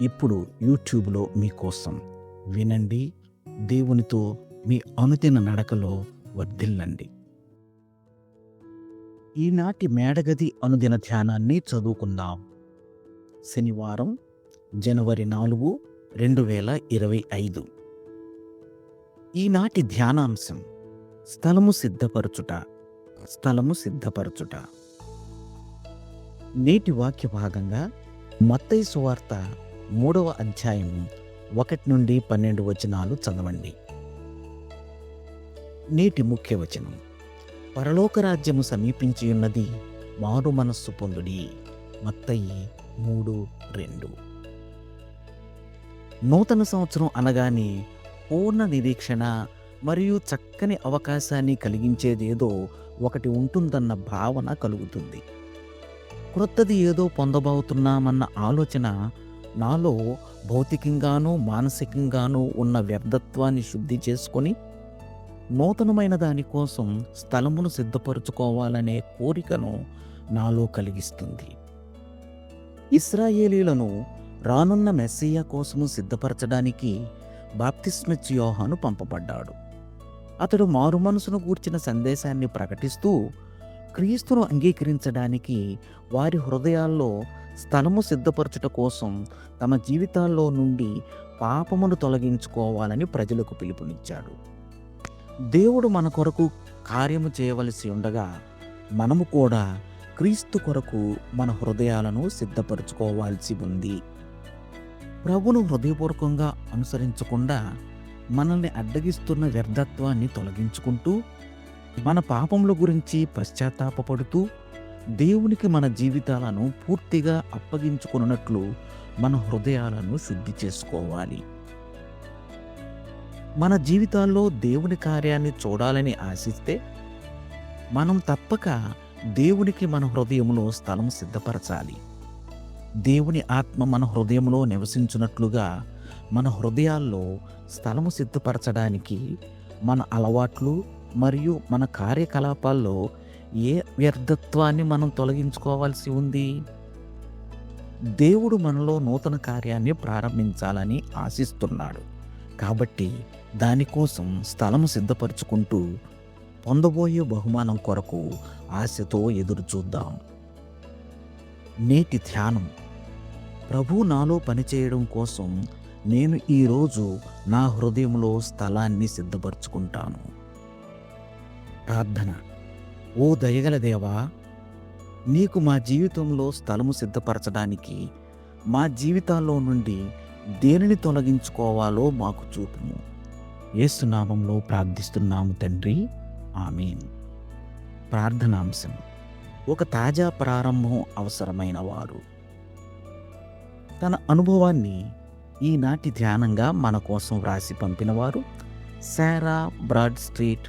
ఇప్పుడు యూట్యూబ్లో మీకోసం వినండి దేవునితో మీ అనుదిన నడకలో వర్ధిల్లండి. ఈనాటి మేడగది అనుదిన ధ్యానాన్ని చదువుకుందాం. శనివారం జనవరి నాలుగు రెండు వేల ఇరవై ఐదు. ఈనాటి ధ్యానాంశం స్థలము సిద్ధపరచుట స్థలము సిద్ధపరచుట. నేటి వాక్య భాగంగా మత్తైసు సువార్త మూడవ అధ్యాయం ఒకటి నుండి పన్నెండు వచనాలు చదవండి. నేటి ముఖ్య వచనం. పరలోక రాజ్యము సమీపించి ఉన్నది మారు మనస్సు పొందుడి. మత్తయి మూడు రెండు. నూతన సంవత్సరం అనగానే పూర్ణ నిరీక్షణ మరియు చక్కని అవకాశాన్ని కలిగించేదేదో ఒకటి ఉంటుందన్న భావన కలుగుతుంది. క్రొత్తది ఏదో పొందబోతున్నామన్న ఆలోచన నాలో భౌతికంగానూ మానసికంగానూ ఉన్న వ్యర్థత్వాన్ని శుద్ధి చేసుకొని నూతనమైన దానికోసం స్థలమును సిద్ధపరచుకోవాలనే కోరికను నాలో కలిగిస్తుంది. ఇస్రాయేలీలను రానున్న మెస్సియా కోసము సిద్ధపరచడానికి బాప్తిస్మిచ్ యోహాను పంపబడ్డాడు. అతడు మారు మనసును గూర్చిన సందేశాన్ని ప్రకటిస్తూ క్రీస్తును అంగీకరించడానికి వారి హృదయాల్లో స్థలము సిద్ధపరచుట కోసం తమ జీవితాల్లో నుండి పాపమును తొలగించుకోవాలని ప్రజలకు పిలుపునిచ్చాడు. దేవుడు మన కొరకు కార్యము చేయవలసి ఉండగా మనము కూడా క్రీస్తు కొరకు మన హృదయాలను సిద్ధపరచుకోవాల్సి ఉంది. ప్రభును హృదయపూర్వకంగా అనుసరించకుండా మనల్ని అడ్డగిస్తున్న వ్యర్థత్వాన్ని తొలగించుకుంటూ మన పాపముల గురించి పశ్చాత్తాపడుతూ దేవునికి మన జీవితాలను పూర్తిగా అప్పగించుకున్నట్లు మన హృదయాలను శుద్ధి చేసుకోవాలి. మన జీవితాల్లో దేవుని కార్యాన్ని చూడాలని ఆశిస్తే మనం తప్పక దేవునికి మన హృదయంలో స్థలం సిద్ధపరచాలి. దేవుని ఆత్మ మన హృదయంలో నివసించినట్లుగా మన హృదయాల్లో స్థలము సిద్ధపరచడానికి మన అలవాట్లు మరియు మన కార్యకలాపాల్లో ఏ వ్యర్థత్వాన్ని మనం తొలగించుకోవాల్సి ఉంది? దేవుడు మనలో నూతన కార్యాన్ని ప్రారంభించాలని ఆశిస్తున్నాడు. కాబట్టి దానికోసం స్థలం సిద్ధపరచుకుంటూ పొందబోయే బహుమానం కొరకు ఆశతో ఎదురు చూద్దాం. నేటి ధ్యానం. ప్రభు నాలో పనిచేయడం కోసం నేను ఈరోజు నా హృదయంలో స్థలాన్ని సిద్ధపరచుకుంటాను. ప్రార్థన. ఓ దయగల దేవా నీకు మా జీవితంలో స్థలము సిద్ధపరచడానికి మా జీవితాల్లో నుండి దేనిని తొలగించుకోవాలో మాకు చూపుము. ఏసునామంలో ప్రార్థిస్తున్నాము తండ్రి. ఆమెన్. ప్రార్థనాంశం. ఒక తాజా ప్రారంభం అవసరమైన వారు. తన అనుభవాన్ని ఈనాటి ధ్యానంగా మన కోసం వ్రాసి పంపినవారు Sarah broad street